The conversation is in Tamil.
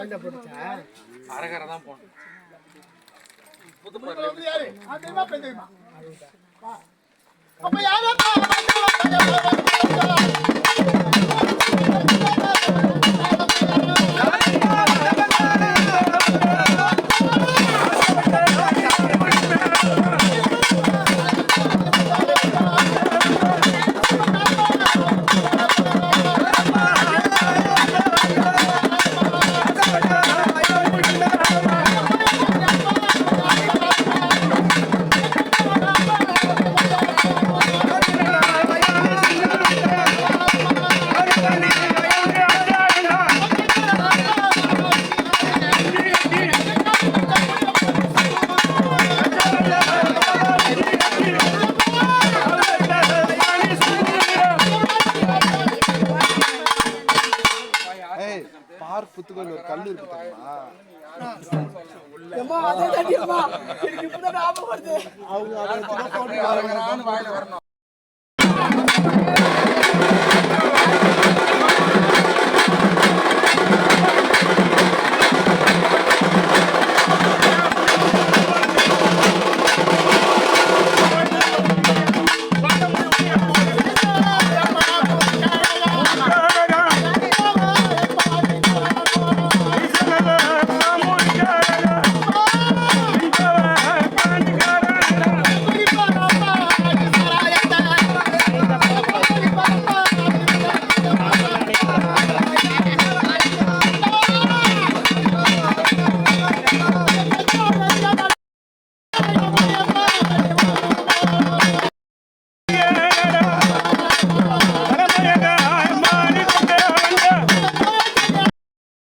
ஆண்ட போடுச்சா அரகரை தான் போடணும் யாரு தெரியுமா? தெரியுமா அப்ப யாரும் ஏய் பார் புத்துக்கோயில் ஒரு கல் இருக்கு தெரியுமா? அவங்க அதை